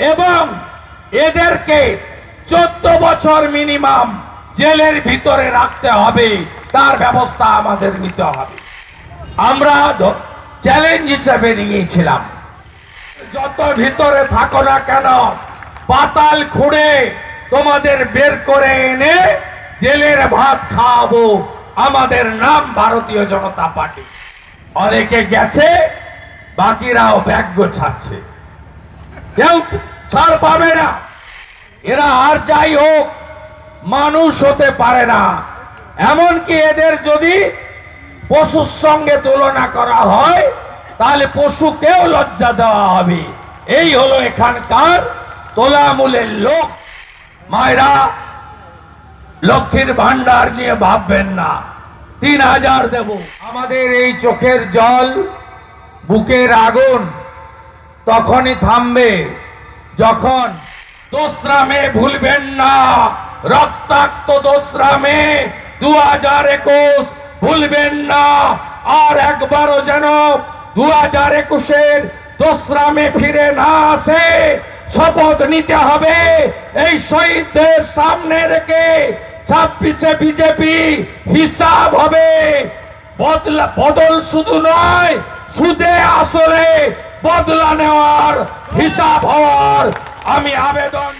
এবং এদেরকে চোদ্দ বছর মিনিমাম জেলের ভিতরে রাখতে হবে, তার ব্যবস্থা আমাদের নিতে হবে। আমরা চ্যালেঞ্জ হিসেবে নিয়েছিলাম। যত ভিতরে থাকো না কেন, পাতাল খুঁড়ে তোমাদের বের করে এনে জেলের ভাত খাওয়াবো। আমাদের নাম ভারতীয় জনতা পার্টি। অনেকে গেছে, বাকিরাও ব্যাগ গোছাচ্ছে। কেউ ছাড় পাবে না। এরা আর যাই হোক, মানুষ হতে পারে না। এমনকি এদের যদি পশুর সঙ্গে তুলনা করা হয়, তাহলে পশুকেও লজ্জা দেওয়া হবে। এই হলো এখানকার তোলামূলের লোক। মায়েরা, লক্ষ্মীর ভান্ডার নিয়ে ভাববেন না। তিন হাজার দেব। আমাদের এই চোখের জল, বুকের আগুন তখনই থামবে। যখন দোসরা দোসরামে ভুলবেন না, রক্তাক্ত দোসরা দোসরামে দু হাজার একুশ ভুলবেন না, আর একবারও যেন দু হাজার একুশের দোসরা দোসরামে ফিরে না আসে, শপথ নিতে হবে এই শহীদদের সামনে রেখে ছাব্বিশে বিজেপি হিসাব হবে। বদল শুধু নয়, সুদে আসলে বদলা নেওয়ার হিসাব হওয়ার আমি আবেদন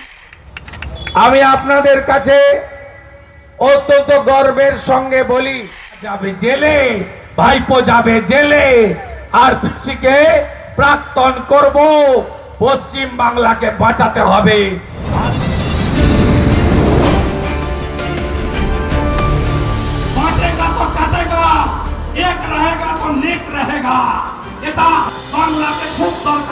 আমি আপনাদের কাছে অত্যন্ত গর্বের সঙ্গে বলি যাবে জেলে ভাইপো যাবে জেলে আর পিসিকে প্রাক্তন করব পশ্চিম বাংলাকে বাঁচাতে হবে बांटेगा तो काटेगा एक रहेगा तो नेक रहेगा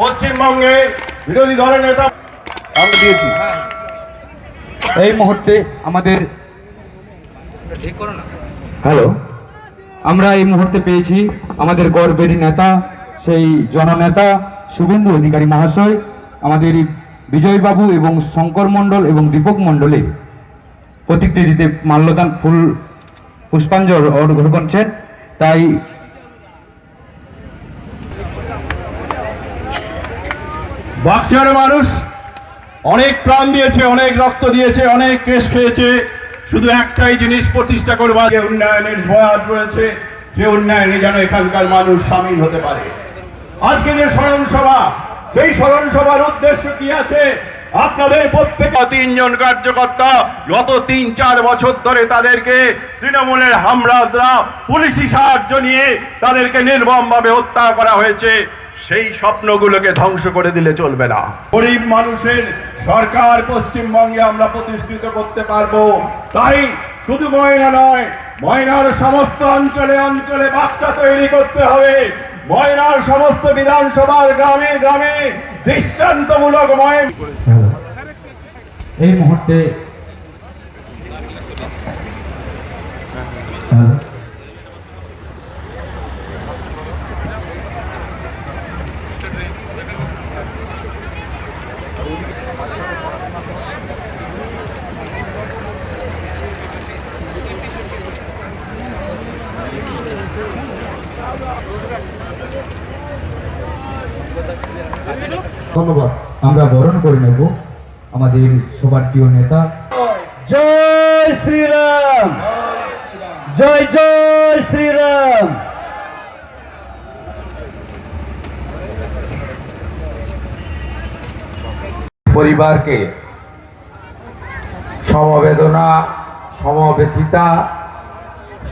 পশ্চিমবঙ্গে বিরোধী দলের নেতা দিয়েছি। এই মুহূর্তে আমাদের হ্যালো। আমরা এই মুহূর্তে পেয়েছি আমাদের গর্বের নেতা, সেই জননেতা, শুভেন্দু অধিকারী মহাশয়, আমাদের বিজয়বাবু এবং শঙ্কর মণ্ডল এবং দীপক মণ্ডলের প্রতিকৃতিতে মাল্যদান ফুল পুষ্পাঞ্জল অর্ঘ্য করছেন। তাই বাক্সিয়ার মানুষ অনেক প্রাণ দিয়েছে, অনেক রক্ত দিয়েছে, অনেক কেশ খেয়েছে। শুধু একটাই জিনিস প্রতিষ্ঠা করবার, যে উন্নয়নের বয়াদ রয়েছে, সে উন্নয়নে যেন এখানকার মানুষ সামিল হতে পারে। আজকে যে স্মরণ সভা সেই স্মরণ সভার উদ্দেশ্য কি আছে? আপনাদের প্রত্যেক তিনজন কার্যকর্তা গত তিন, চার বছর ধরে তাদেরকে তৃণমূলের হামলাদরা পুলিশি সাহায্য নিয়ে তাদেরকে নির্মমভাবে হত্যা করা হয়েছে। সেই স্বপ্নগুলোকে ধ্বংস করে দিলে চলবে না। গরিব মানুষের সরকার পশ্চিমবঙ্গে আমরা প্রতিষ্ঠিত করতে পারব। তাই শুধু ময়না নয় ময়নার সমস্ত অঞ্চলে অঞ্চলে বাচ্চা তৈরি করতে হবে। ময়নার সমস্ত বিধানসভার গ্রামে গ্রামে দৃষ্টান্তমূলক ময় এই মুহূর্তে ধন্যবাদ। আমরা বরণ করে নেব আমাদের সবার প্রিয় নেতা। জয় শ্রীরাম। জয় জয় শ্রীরাম। পরিবারকে সমবেদনা সমবেথিতা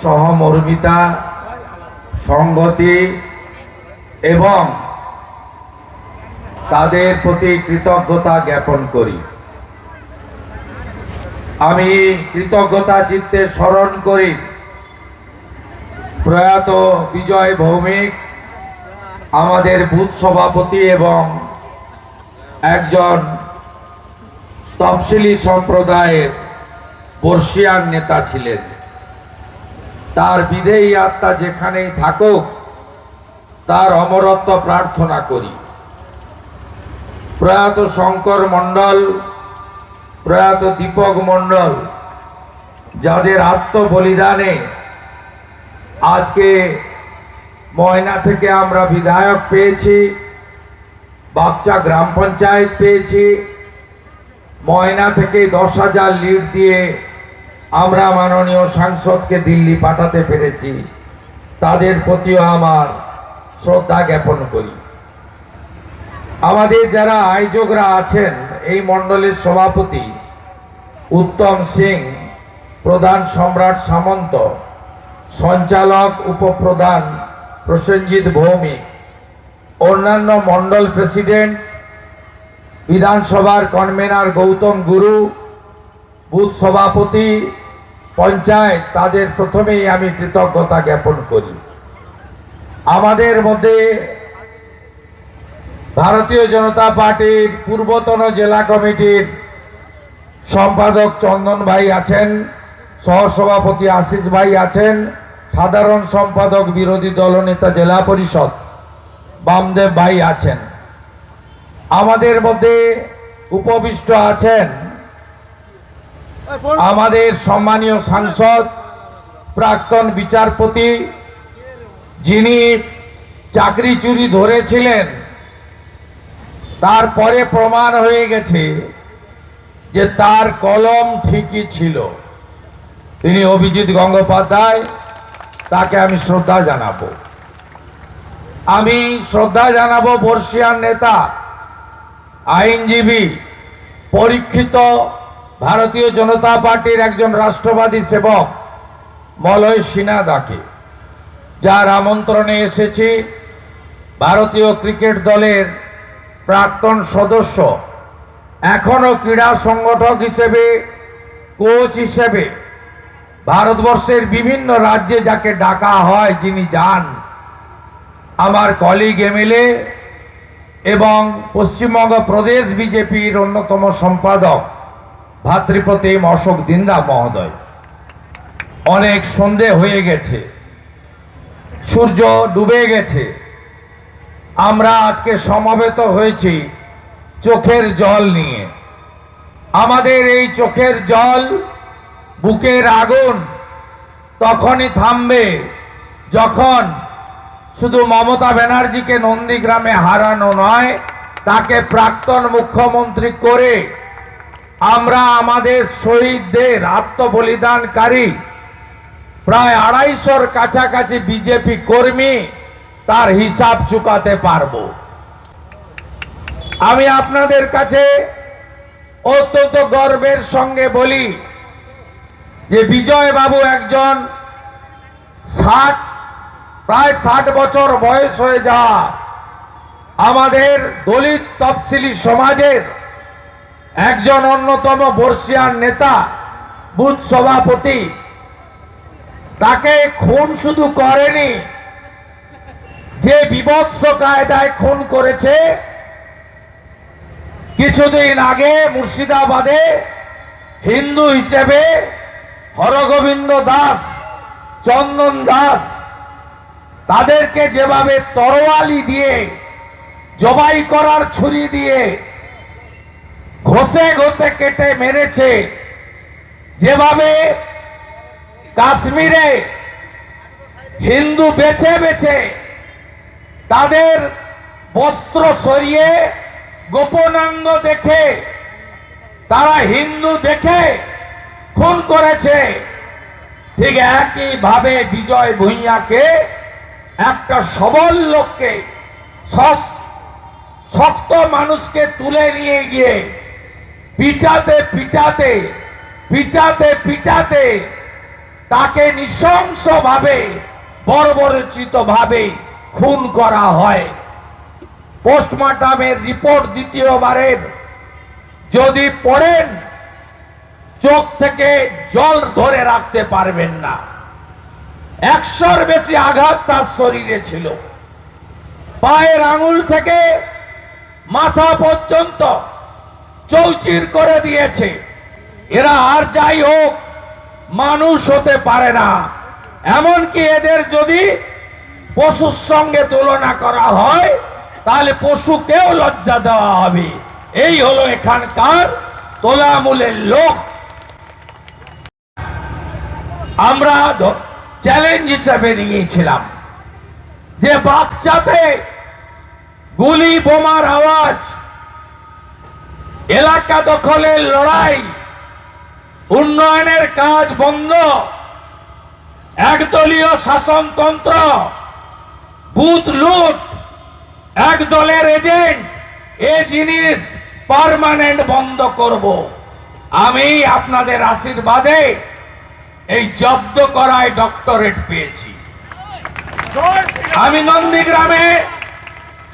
সহমর্মিতা সংগতি এবং তাদের প্রতি কৃতজ্ঞতা জ্ঞাপন করি। আমি কৃতজ্ঞতা চিত্তে স্মরণ করি, প্রয়াত বিজয় ভৌমিক, আমাদের বুথ সভাপতি এবং একজন তফসিলি সম্প্রদায়ের বর্ষিয়ান নেতা ছিলেন। তার বিদেয়ী আত্মা যেখানেই থাকুক, তার অমরত্ব প্রার্থনা করি। প্রয়াত শঙ্কর মণ্ডল, প্রয়াত দীপক মণ্ডল, যাদের আত্মবলিদানে আজকে ময়না থেকে আমরা বিধায়ক পেয়েছি বাচ্চা গ্রাম পঞ্চায়েত পেয়েছি, ময়না থেকে দশ হাজার লিড দিয়ে আমরা মাননীয় সাংসদকে দিল্লি পাঠাতে পেরেছি। তাদের প্রতিও আমার শ্রদ্ধা জ্ঞাপন করি। আমাদের যারা আয়োজকরা আছেন, এই মণ্ডলের সভাপতি উত্তম সিং, প্রধান সম্রাট সামন্ত, সঞ্চালক উপপ্রধান প্রসেনজিৎ ভৌমিক অন্যান্য মণ্ডল প্রেসিডেন্ট, বিধানসভার কনভেনার গৌতম গুরু, বুথ সভাপতি, পঞ্চায়েত, তাদের প্রথমেই আমি কৃতজ্ঞতা জ্ঞাপন করি। আমাদের মধ্যে ভারতীয় জনতা পার্টির পূর্বতন জেলা কমিটির সম্পাদক চন্দন ভাই আছেন, সহসভাপতি আশিস ভাই আছেন, সাধারণ সম্পাদক বিরোধী দলনেতা জেলা পরিষদ বামদেব ভাই আছেন। আমাদের মধ্যে উপবিষ্ট আছেন আমাদের সম্মানীয় সাংসদ, প্রাক্তন বিচারপতি যিনি চাকরি চুরি ধরেছিলেন। তারপরে প্রমাণ হয়ে গেছে যে তার কলম ঠিকই ছিল। তিনি অভিজিৎ গঙ্গোপাধ্যায়, তাকে আমি শ্রদ্ধা জানাব। আমি শ্রদ্ধা জানাব বর্ষিয়ান নেতা, আইনজীবী, পরীক্ষিত ভারতীয় জনতা পার্টির একজন রাষ্ট্রবাদী সেবক, মলয় সিনহাদাকে, যার আমন্ত্রণে এসেছি ভারতীয় ক্রিকেট দলের প্রাক্তন সদস্য এখনও ক্রীড়া সংগঠক হিসেবে কোচ হিসেবে ভারতবর্ষের বিভিন্ন রাজ্যে যাকে ডাকা হয় যিনি যান, আমার কলিগ এমএলএ এবং পশ্চিমবঙ্গ প্রদেশ বিজেপির অন্যতম সম্পাদক ভাতৃপ্রতিম অশোক দিন্দা মহোদয়। অনেক সন্ধে হয়ে গেছে, সূর্য ডুবে গেছে আমরা আজকে সমবেত হয়েছি চোখের জল নিয়ে। আমাদের এই চোখের জল বুকের আগুন তখনই থামবে যখন শুধু মমতা ব্যানার্জিকে নন্দীগ্রামে হারানো নয়, তাকে প্রাক্তন মুখ্যমন্ত্রী করে আমরা আমাদের শহীদদের আত্মবলিদানকারী, প্রায় আড়াইশোর কাছাকাছি বিজেপি কর্মী তার হিসাব চুকাতে পারব। আমি আপনাদের কাছে অত্যন্ত গর্বের সঙ্গে বলি যে বিজয় বাবু একজন ষাট, প্রায় ষাট বছর বয়স হয়ে যাওয়া আমাদের দলিত তফসিলি সমাজের একজন অন্যতম বর্ষিয়ান নেতা, বুথ সভাপতি। তাকে খুন শুধু করেনি যে বিভৎস কায়দায় খুন করেছে, কিছুদিন আগে মুর্শিদাবাদে হিন্দু হিসেবে হরগোবিন্দ দাস, চন্দন দাস, তাদেরকে যেভাবে তরোয়ালি দিয়ে, জবাই করার ছুরি দিয়ে ঘষে ঘষে কেটে মেরেছে, যেভাবে কাশ্মীরে হিন্দু বেছে বেছে তাদের বস্ত্র সরিয়ে গোপনাঙ্গ দেখে, তারা হিন্দু দেখে খুন করেছে। ঠিক একই ভাবে বিজয় ভূঁইয়াকে একটা সবল লোককে শক্ত মানুষকে তুলে নিয়ে গিয়ে পিটাতে পিটাতে পিটাতে পিটাতে তাকে নৃশংসভাবে বর্বরচিত ভাবে খুন করা হয়। পোস্টমর্টমের রিপোর্ট দ্বিতীয়বারের। যদি পড়েন, চোখ থেকে জল ধরে রাখতে পারবেন না। একশোর বেশি আঘাত তার শরীরে ছিল। পায়ের আঙুল থেকে মাথা পর্যন্ত চৌচির করে দিয়েছে। এরা আর যাই হোক, মানুষ হতে পারে না। এমনকি এদের যদি পশুর সঙ্গে তুলনা করা হয়, তাহলে পশুকেও লজ্জা দেওয়া হবে। এই হলো এখানকার তোলামূলের লোক। আমরা চ্যালেঞ্জ হিসাবে নিয়েছিলাম। যে বাচ্চাতে গুলি, বোমার আওয়াজ, এলাকা দখলের লড়াই, উন্নয়নের কাজ বন্ধ, একদলীয় শাসনতন্ত্র বুথ লুট। এক দলের এজেন্ট এ জিনিস পার্মানেন্ট বন্ধ করব। আমি আপনাদের আশীর্বাদে এই জব্দ করায় ডক্টরেট পেয়েছি। আমি নন্দীগ্রামে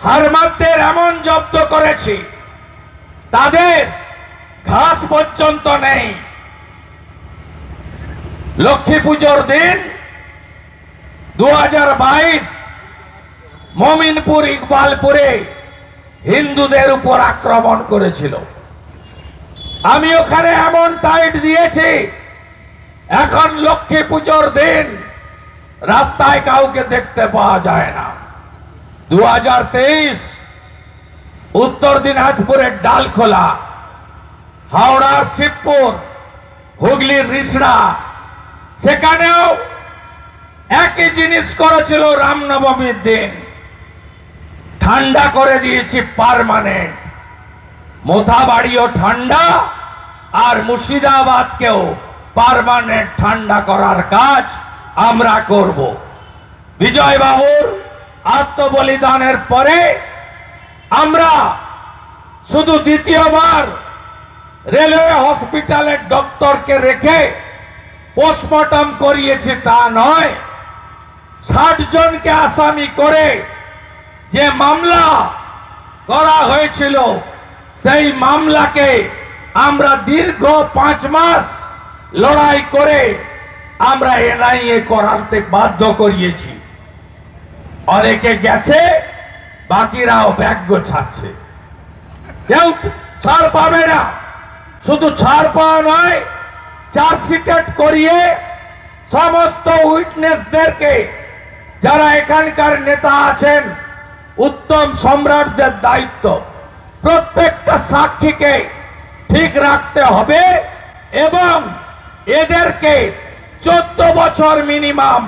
হারমাদদের এমন জব্দ করেছি, তাদের ঘাস পর্যন্ত নেই। লক্ষ্মী পুজোর দিন দু হাজার বাইশ মমিনপুর ইকবালপুরে হিন্দুদের উপর আক্রমণ করেছিল। আমি ওখানে এমন টাইট দিয়েছি, এখন লক্ষ্মী পুজোর দিন, রাস্তায় কাউকে দেখতে পাওয়া যায় না। দু হাজার তেইশ, উত্তর দিনাজপুরের ডালখোলা হাওড়ার শিবপুর, হুগলির রিসড়া, সেখানেও একই জিনিস করেছিল রামনবমীর দিন। ঠান্ডা করে দিয়েছি পারমানেন্ট মোথাবাড়িও ঠান্ডা আর মুর্শিদাবাদকেও পারমানেন্ট ঠান্ডা করার কাজ আমরা করব। বিজয় বাবুর আত্মবলিদানের পরে আমরা শুধু দ্বিতীয়বার রেলওয়ে হসপিটালের ডক্টরকে রেখে পোস্টমর্টম করিয়েছি তা নয়, ষাট জনকে আসামি করে যে মামলা করা হয়েছিল, সেই মামলাকে আমরা দীর্ঘ পাঁচ মাস লড়াই করে আমরা এনআইএ করাতে বাধ্য করিয়েছি। অনেকে গেছে, বাকিরাও ব্যাগ গোছাচ্ছে কেউ ছাড় পাবে না। শুধু ছাড় পাওয়া নয় চার্জশিটেড করিয়ে সমস্ত উইটনেসদেরকে, যারা এখানকার নেতা আছেন উত্তম সম্রাটদের দায়িত্ব। প্রত্যেকটা সাক্ষীকে ঠিক রাখতে হবে এবং এদেরকে চোদ্দ বছর মিনিমাম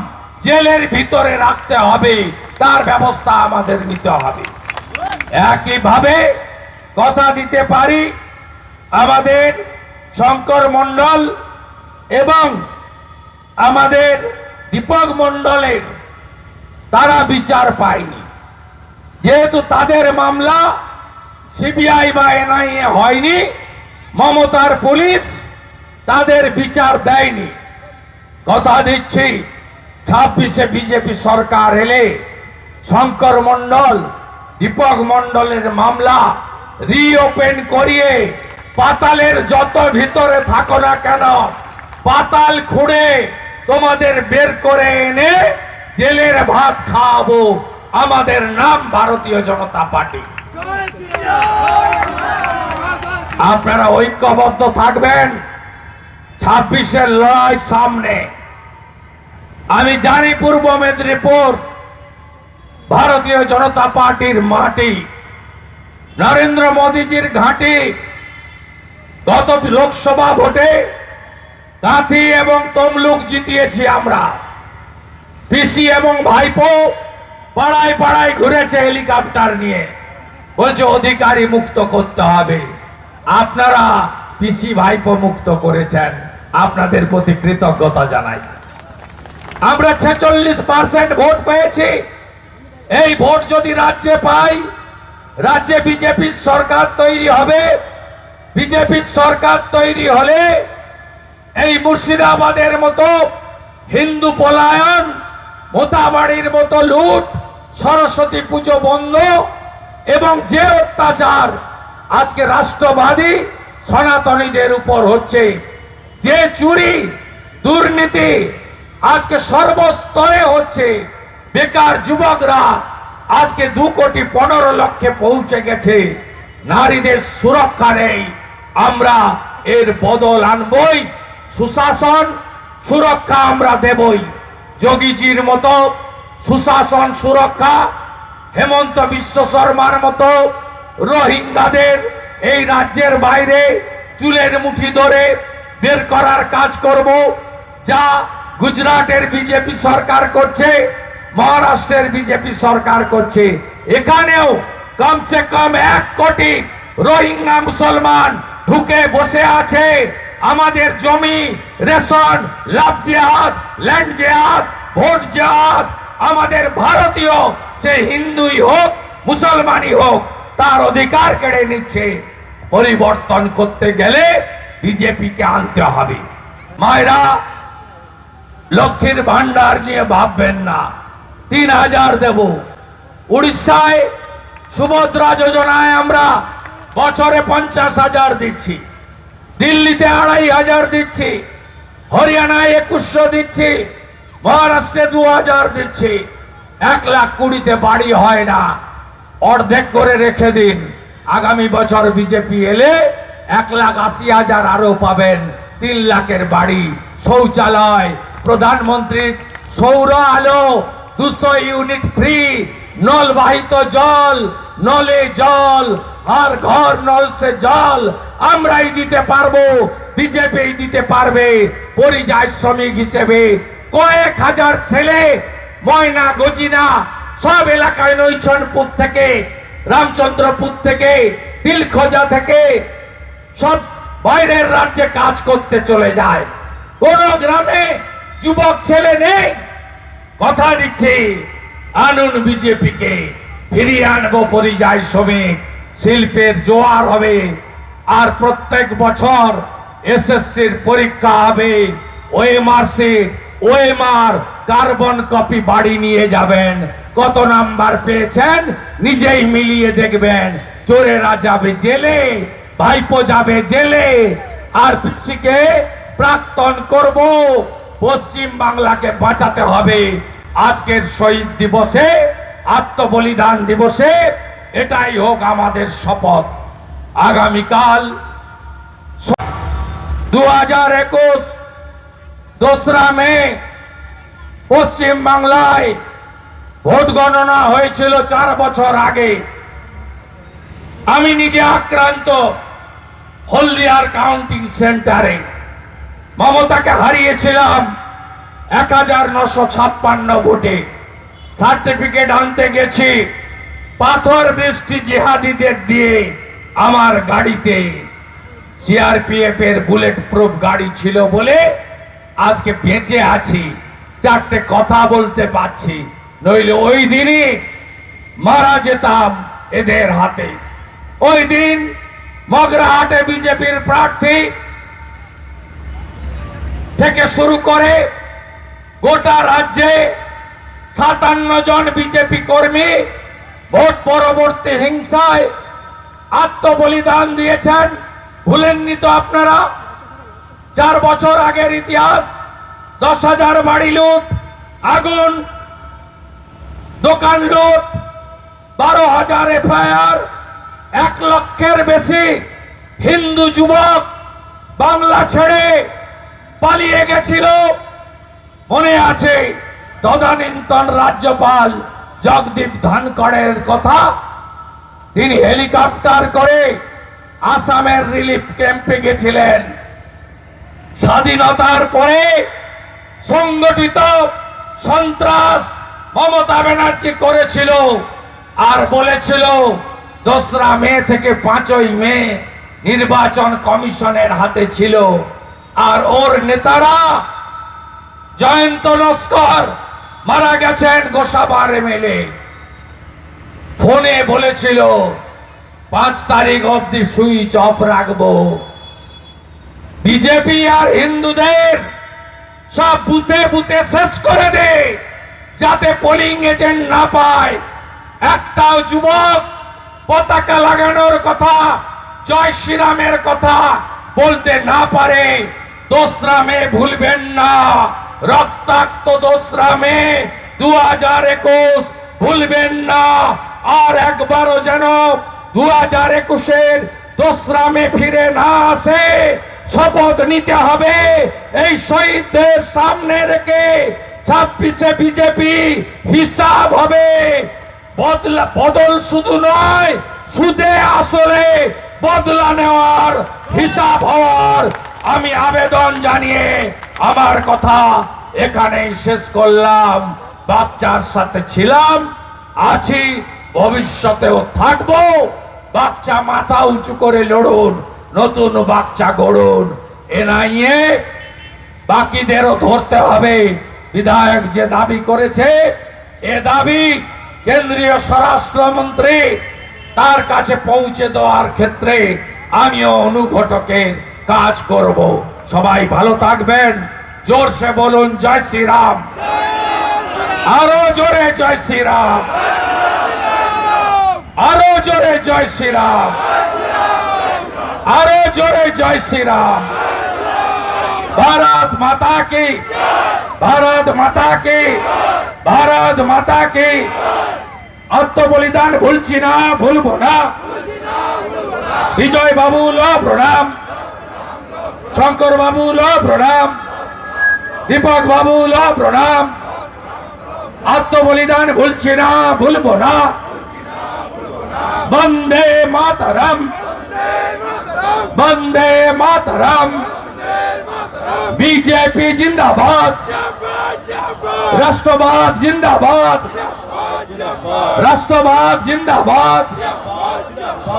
জেলের ভিতরে রাখতে হবে। তার ব্যবস্থা আমাদের নিতে হবে। একইভাবে কথা দিতে পারি আমাদের শঙ্কর মণ্ডল এবং আমাদের দীপক মণ্ডলের, তারা বিচার পায়নি। যেহেতু তাদের মামলা সিবিআই বা এনআইএ হয়নি, মমতার পুলিশ তাদের বিচার দেয়নি। কথা দিচ্ছি, ছাব্বিশে বিজেপি সরকার এলে শঙ্কর মণ্ডল, দীপক মণ্ডলের মামলা রিওপেন করিয়ে পাতালের যত ভিতরে থাকো না কেন, পাতাল খুঁড়ে তোমাদের বের করে এনে জেলের ভাত খাওয়াবো। আমাদের নাম ভারতীয় জনতা পার্টি। আপনারা ঐক্যবদ্ধ থাকবেন। ছাব্বিশের লড়াই সামনে। আমি জানি পূর্ব মেদিনীপুর ভারতীয় জনতা পার্টির মাটি। নরেন্দ্র মোদীজির ঘাঁটি গত লোকসভা ভোটে কাঁথি এবং তমলুক জিতিয়েছি আমরা। পিসি এবং ভাইপো পাড়ায় পাড়ায় ঘুরেছে হেলিকপ্টার নিয়ে। বলছে, অধিকারী মুক্ত করতে হবে। আপনারা পিসি ভাইপো মুক্ত করেছেন। আপনাদের প্রতি কৃতজ্ঞতা জানাই। আমরা ছেচল্লিশ পার্সেন্ট ভোট পেয়েছি। এই ভোট যদি রাজ্যে পাই, রাজ্যে বিজেপির সরকার তৈরি হবে। বিজেপির সরকার তৈরি হলে এই মুর্শিদাবাদের মতো হিন্দু পলায়ন, মোতাবাড়ির মতো লুট সরস্বতী পুজো বন্ধ এবং যে অত্যাচার আজকে রাষ্ট্রবাদী সনাতনীদের উপর হচ্ছে, যে চুরি, দুর্নীতি আজকে সর্বস্তরে হচ্ছে, বেকার যুবকরা আজকে দু কোটি পনেরো লক্ষে পৌঁছে গেছে, নারীদের সুরক্ষা নেই, আমরা এর বদল আনবই, সুশাসন সুরক্ষা আমরা দেবই, যোগীজির মতো সুশাসন সুরক্ষা, হেমন্ত বিশ্ব শর্মার মতো রোহিঙ্গাদের এই রাজ্যের বাইরে চুলের মুঠি ধরে বের করার কাজ করব, যা গুজরাটের বিজেপি সরকার করছে, মহারাষ্ট্রের বিজেপি সরকার করছে। এখানেও কমসে কম এক কোটি রোহিঙ্গা মুসলমান ঢুকে বসে আছে। আমাদের জমি, রেশন, লাভ জেহাদ, ল্যান্ড জেহাদ, ভোট জেহাদ আমাদের ভারতীয়, সে হিন্দুই হোক, মুসলমানই হোক, তার অধিকার কেড়ে নিচ্ছে। পরিবর্তন করতে গেলে বিজেপিকে আনতে হবে। মায়েরা, লক্ষ্মীর ভান্ডার নিয়ে ভাববেন না। তিন হাজার দেব। উড়িষ্যায় সুভদ্রা যোজনায় আমরা বছরে পঞ্চাশ হাজার দিচ্ছি। দিল্লিতে আড়াই হাজার দিচ্ছি। হরিয়ানায় একুশশো দিচ্ছি। মহারাষ্ট্রে দু হাজার দিচ্ছি। এক লাখ কুড়িতে বাড়ি হয় না। অর্ধেক করে রেখে দিন। আগামী বছর বিজেপি এলে এক লাখ আশি হাজার আরও পাবেন। তিন লাখের বাড়ি। শৌচালয় প্রধানমন্ত্রীর সৌর আলো, দুশো ইউনিট ফ্রি, নলবাহিত জল, নলে জল, আর ঘর নল সে জল। আমরাই দিতে পারব, বিজেপি দিতে পারবে, পরিযায় শ্রমিক হিসেবে। কয়েক হাজার ছেলে, ময়না, গজিনা, সব এলাকায় নৈছনপুর থেকে, রামচন্দ্রপুর থেকে, তিলখোজা থেকে, সব বাইরের রাজ্যে কাজ করতে চলে যায়। কোন গ্রামে যুবক ছেলে নেই। কথা দিচ্ছি আনুন বিজেপিকে। ফিরিয়ে আনব পরিযায় শ্রমিক। শিল্পের জোয়ার হবে। আর প্রত্যেক বছর এসএসসির পরীক্ষা হবে। OMR sheet OMR carbon copy বাড়ি নিয়ে যাবেন। কত নাম্বার পেয়েছেন? নিজেই মিলিয়ে দেখবেন। চোরেরা যাবে জেলে, ভাইপো যাবে জেলে। আর পিসিকে প্রাক্তন করব। পশ্চিম বাংলাকে বাঁচাতে হবে। আজকের শহীদ দিবসে, আত্মবলিদান দিবসে, এটাই হোক আমাদের শপথ। আগামীকাল দু হাজার একুশ দোসরা মে, পশ্চিম বাংলায় ভোট গণনা হয়েছিল চার বছর আগে। আমি নিজে আক্রান্ত হলদিয়ার কাউন্টিং সেন্টারে। মমতাকে হারিয়েছিলাম এক হাজার নশো ছাপ্পান্ন ভোটে। সার্টিফিকেট আনতে গেছি পাথর বৃষ্টি জেহাদিদের দিয়ে আমার গাড়িতে। সিআরপিএফ এর বুলেট প্রুফ গাড়ি ছিল বলে আজকে বেঁচে আছি, চারটে কথা বলতে পারছি। নইলে ওই দিনই মারা যেতাম এদের হাতে। ওই দিন মগরাহাটে বিজেপির প্রার্থী থেকে শুরু করে গোটা রাজ্যে সাতান্ন জন বিজেপি কর্মী ভোট পরবর্তী হিংসায় আত্মবলিদান দিয়েছেন। ভুলেননি তো আপনারা? চার বছর আগের ইতিহাস, দশ হাজার বাড়ি লুট, আগুন, দোকান লুট, বারো হাজার এফআইআর, এক লক্ষের বেশি হিন্দু যুবক বাংলা ছেড়ে পালিয়ে গেছিল। মনে আছে তদানীন্তন রাজ্যপাল জগদীপ ধনকড়ের কথা? তিনি হেলিকপ্টার করে আসামের রিলিফ ক্যাম্পে গেছিলেন। স্বাধীনতার পরে সংগঠিত সন্ত্রাস মমতা ব্যানার্জি করেছিল আর বলেছিল, দোসরা মে থেকে পাঁচই মে নির্বাচন কমিশনের হাতে ছিল। আর ওর নেতারা জয়ন্ত লস্কর মারা গেছেন গোসাবার এমএলএ। ফোনে বলেছিল, পাঁচ তারিখ অব্দি সুইচ অফ রাখব। বিজেপি আর হিন্দুদের সব বুথে বুথে শেষ করে দে, যাতে পোলিং এজেন্ট না পায়। একটাও যুবক পতাকা লাগানোর কথা, জয় শ্রীরামের কথা বলতে না পারে। দোসরা মে ভুলবেন না। রক্তাক্ত দোসরা মে দু হাজার একুশ ভুলবেন না। আর একবারও যেন দু হাজার একুশের দোসরা মে ফিরে না আসে শপথ নিতে হবে। এই শহীদদের সামনে রেখে ছাব্বিশে বিজেপি হিসাব হবে। বদলা, বদল শুধু নয়, সুদে আসলে বদলা নেওয়ার হিসাব হওয়ার আমি আবেদন জানিয়ে আমার কথা এখানেই শেষ করলাম। বাচ্চার সাথে ছিলাম, আছি, ভবিষ্যতেও থাকব। বাচ্চা মাথা উঁচু করে লড়ুন। নতুন বাচ্চা গড়ুন। এনআইএ বাকিদেরও ধরতে হবে। বিধায়ক যে দাবি করেছে, এ দাবি কেন্দ্রীয় স্বরাষ্ট্রমন্ত্রী তার কাছে পৌঁছে দেওয়ার ক্ষেত্রে আমিও অনুঘটকের কাজ করব। সবাই ভালো থাকবেন। জোরসে বলুন, জয় শ্রীরাম। আরও জোরে জয় শ্রীরাম। আরও জোরে জয় শ্রীরাম। আরও জোরে জয় শ্রীরাম। ভারত মাতা কি? ভারত মাতা কি? ভারত মাতা কি? আত্মবলিদান ভুলছি না, ভুলবো না। বিজয় বাবু, ল প্রণাম। শঙ্কর বাবু, ল প্রণাম। দীপক বাবু, ল প্রণাম। আত্ম আত্মবলিদান ভুলছি না, ভুলব না। বন্দে মাতরম। বন্দে মাতরম বিজেপি জিন্দাবাদ রাষ্ট্রবাদ জিন্দাবাদ রাষ্ট্রবাদ জিন্দাবাদ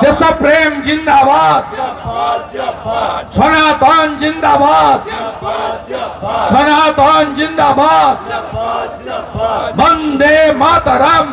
দেশপ্রেম জিন্দাবাদ সনাতন জিন্দাবাদ সনাতন জিন্দাবাদ বন্দে মাতরম